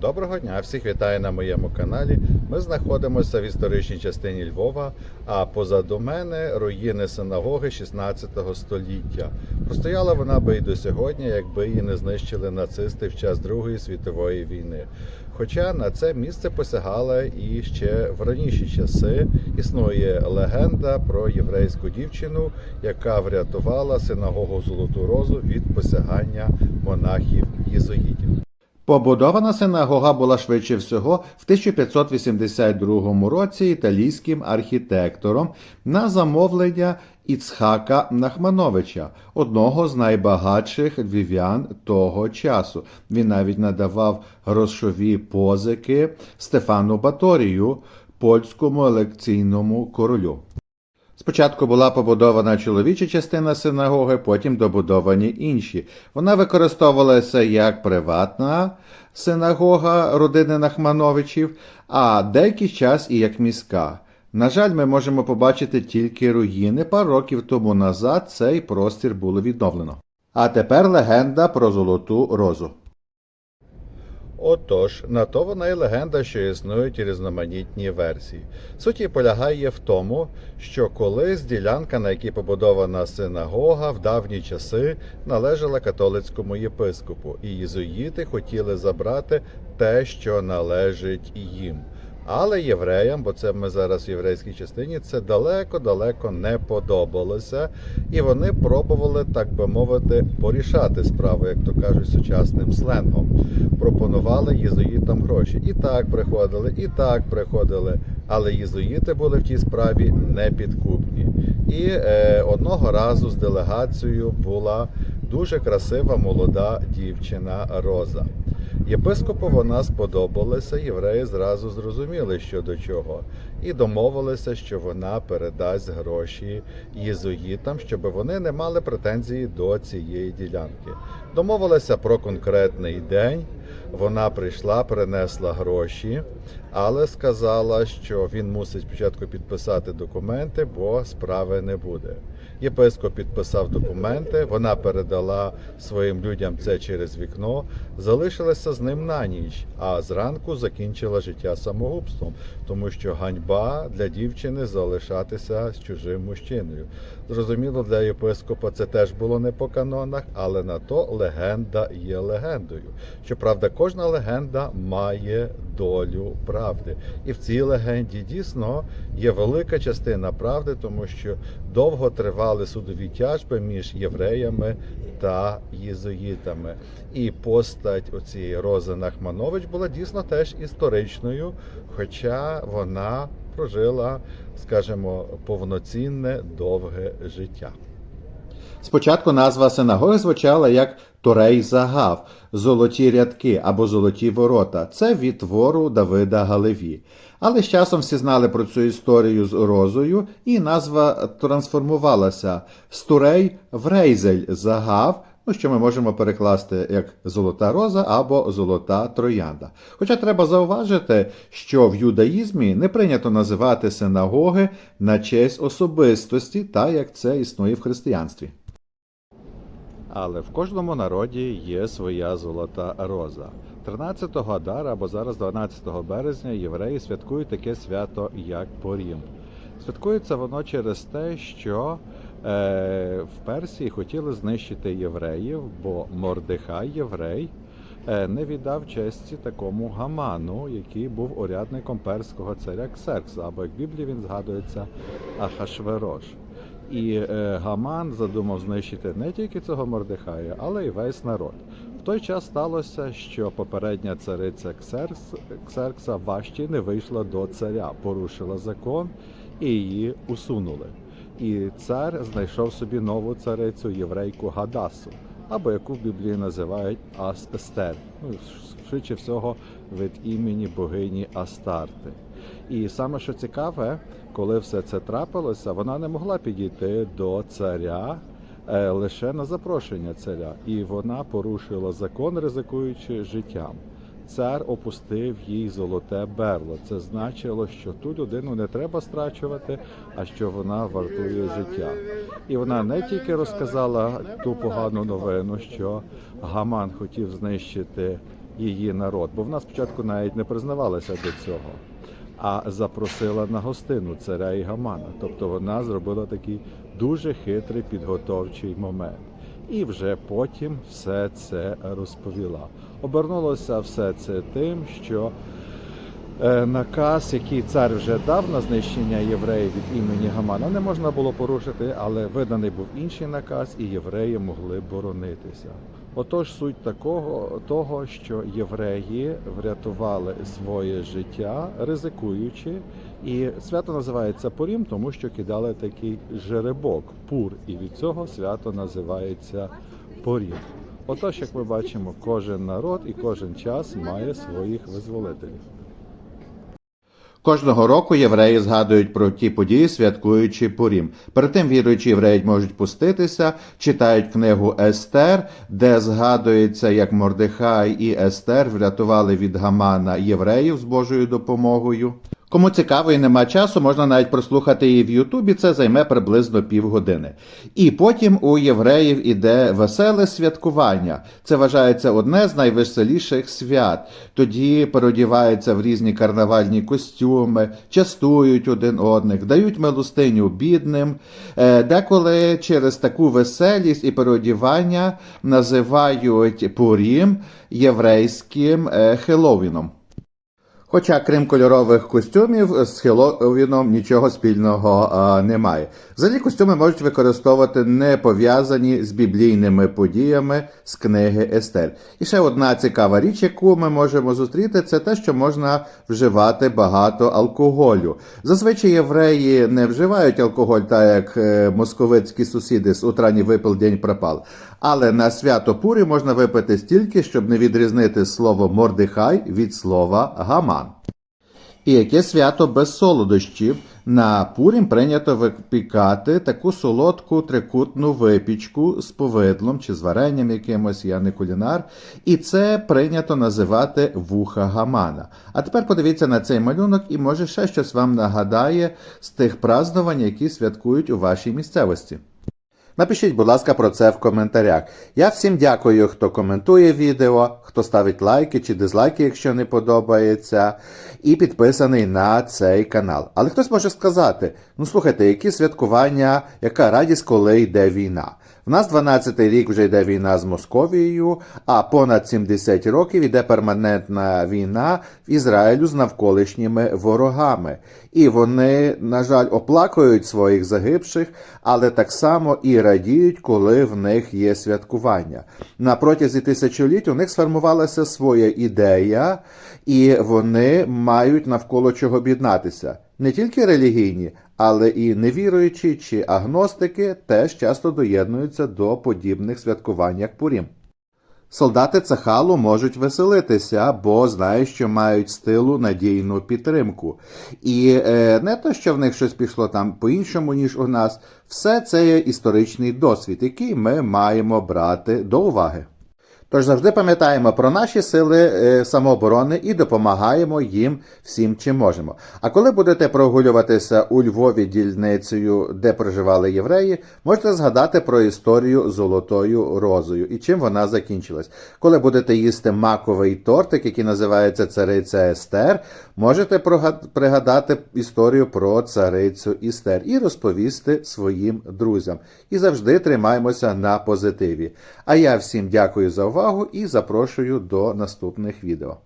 Доброго дня! Всіх вітаю на моєму каналі. Ми знаходимося в історичній частині Львова, а позаду мене руїни синагоги 16 століття. Простояла вона би і до сьогодні, якби її не знищили нацисти в час Другої світової війни. Хоча на це місце посягала і ще в раніші часи існує легенда про єврейську дівчину, яка врятувала синагогу Золоту Розу від посягання монахів єзуїтів. Побудована синагога була швидше всього в 1582 році італійським архітектором на замовлення Іцхака Нахмановича, одного з найбагатших львів'ян того часу. Він навіть надавав грошові позики Стефану Баторію, польському елекційному королю. Спочатку була побудована чоловіча частина синагоги, потім добудовані інші. Вона використовувалася як приватна синагога родини Нахмановичів, а деякий час і як міська. На жаль, ми можемо побачити тільки руїни. Пару років тому назад цей простір було відновлено. А тепер легенда про золоту розу. Отож, на то вона і легенда, що існують різноманітні версії. Суть її полягає в тому, що колись ділянка, на якій побудована синагога, в давні часи належала католицькому єпископу, і єзуїти хотіли забрати те, що належить їм. Але євреям, бо це ми зараз в єврейській частині, це далеко-далеко не подобалося, і вони пробували, так би мовити, порішати справу, як то кажуть, сучасним сленгом. Пропонували єзуїтам гроші. І так приходили, і так приходили. Але єзуїти були в тій справі непідкупні. І е, одного разу з делегацією була дуже красива молода дівчина Роза. Єпископу вона сподобалася, євреї зразу зрозуміли, що до чого, і домовилися, що вона передасть гроші єзуїтам, щоб вони не мали претензії до цієї ділянки. Домовилися про конкретний день. Вона прийшла, принесла гроші, але сказала, що він мусить спочатку підписати документи, бо справи не буде. Єпископ підписав документи, вона передала своїм людям це через вікно, залишилася з ним на ніч, а зранку закінчила життя самогубством, тому що ганьба для дівчини залишатися з чужим мужчиною. Зрозуміло, для єпископа це теж було не по канонах, але на то легенда є легендою. Щоправда, кожна легенда має долю правди. І в цій легенді дійсно є велика частина правди, тому що довго тривали судові тяжби між євреями та єзуїтами. І постать оцієї Рози Нахманович була дійсно теж історичною, хоча вона прожила, скажімо, повноцінне довге життя. Спочатку назва синагоги звучала як Торей Загав, золоті рядки або золоті ворота. Це від твору Давида Галеві. Але з часом всі знали про цю історію з розою, і назва трансформувалася з Турей в Рейзель Загав. Ну, що ми можемо перекласти як золота роза або золота троянда. Хоча треба зауважити, що в юдаїзмі не прийнято називати синагоги на честь особистості, так як це існує в християнстві. Але в кожному народі є своя золота роза. 13-го Адара або зараз 12 березня євреї святкують таке свято, як Порім. Святкується воно через те, що е, в Персії хотіли знищити євреїв, бо Мордехай, єврей, е, не віддав честі такому Гаману, який був урядником перського царя Ксеркса, або як в Біблії він згадується Ахашверош. І е, Гаман задумав знищити не тільки цього Мордехая, але й весь народ. В той час сталося, що попередня цариця Ксеркс, Ксеркса Вашті не вийшла до царя, порушила закон і її усунули. І цар знайшов собі нову царицю єврейку Гадасу, або яку в Біблії називають Асстер. Ну, швидше всього від імені богині Астарти. І саме що цікаве, коли все це трапилося, вона не могла підійти до царя е, лише на запрошення царя, і вона порушила закон, ризикуючи життям. Цар опустив їй золоте берло. Це значило, що ту людину не треба страчувати, а що вона вартує життя. І вона не тільки розказала ту погану новину, що Гаман хотів знищити її народ, бо вона спочатку навіть не признавалася до цього, а запросила на гостину царя і Гамана. Тобто вона зробила такий дуже хитрий підготовчий момент. І вже потім все це розповіла. Обернулося все це тим, що е, наказ, який цар вже дав на знищення євреїв від імені Гамана, не можна було порушити, але виданий був інший наказ, і євреї могли боронитися. Отож, суть такого того, що євреї врятували своє життя, ризикуючи, і свято називається Порім, тому що кидали такий жеребок, пур, і від цього свято називається Порім. Отож, як ми бачимо, кожен народ і кожен час має своїх визволителів. Кожного року євреї згадують про ті події, святкуючи Пурім. Перед тим віруючі євреї можуть пуститися, читають книгу Естер, де згадується, як Мордехай і Естер врятували від Гамана євреїв з Божою допомогою. Кому цікаво і нема часу, можна навіть прослухати її в Ютубі, це займе приблизно півгодини. І потім у євреїв іде веселе святкування. Це вважається одне з найвеселіших свят. Тоді переодіваються в різні карнавальні костюми, частують один одних, дають милостиню бідним. Е, Деколи через таку веселість і переодівання називають Пурім єврейським е, Хеллоуіном. Хоча, крім кольорових костюмів, з Хеллоуіном нічого спільного а, немає. Взагалі костюми можуть використовувати не пов'язані з біблійними подіями з книги Естер. І ще одна цікава річ, яку ми можемо зустріти, це те, що можна вживати багато алкоголю. Зазвичай євреї не вживають алкоголь, так як е, московицькі сусіди з утра не випив, день пропал. Але на свято Пурі можна випити стільки, щоб не відрізнити слово мордихай від слова гаман. І яке свято без солодощів? На Пурім прийнято випікати таку солодку трикутну випічку з повидлом чи з варенням якимось, я не кулінар. І це прийнято називати вуха гамана. А тепер подивіться на цей малюнок, і може ще щось вам нагадає з тих празднувань, які святкують у вашій місцевості. Напишіть, будь ласка, про це в коментарях. Я всім дякую, хто коментує відео, хто ставить лайки чи дизлайки, якщо не подобається, і підписаний на цей канал. Але хтось може сказати: ну слухайте, які святкування, яка радість, коли йде війна. В нас 12-й рік вже йде війна з Московією, а понад 70 років йде перманентна війна в Ізраїлю з навколишніми ворогами. І вони, на жаль, оплакують своїх загибших, але так само і радіють, коли в них є святкування. На протязі тисячоліть у них сформувалася своя ідея, і вони мають навколо чого об'єднатися. Не тільки релігійні, але і невіруючі чи агностики теж часто доєднуються до подібних святкувань, як Пурім. Солдати Цахалу можуть веселитися, бо знають, що мають стилу надійну підтримку. І е, не то, що в них щось пішло там по-іншому, ніж у нас, все це є історичний досвід, який ми маємо брати до уваги. Тож завжди пам'ятаємо про наші сили е, самооборони і допомагаємо їм всім, чим можемо. А коли будете прогулюватися у Львові дільницею, де проживали євреї, можете згадати про історію золотою розою і чим вона закінчилась. Коли будете їсти маковий тортик, який називається цариця Естер, можете пригадати історію про царицю Істер і розповісти своїм друзям. І завжди тримаємося на позитиві. А я всім дякую за увагу і запрошую до наступних відео.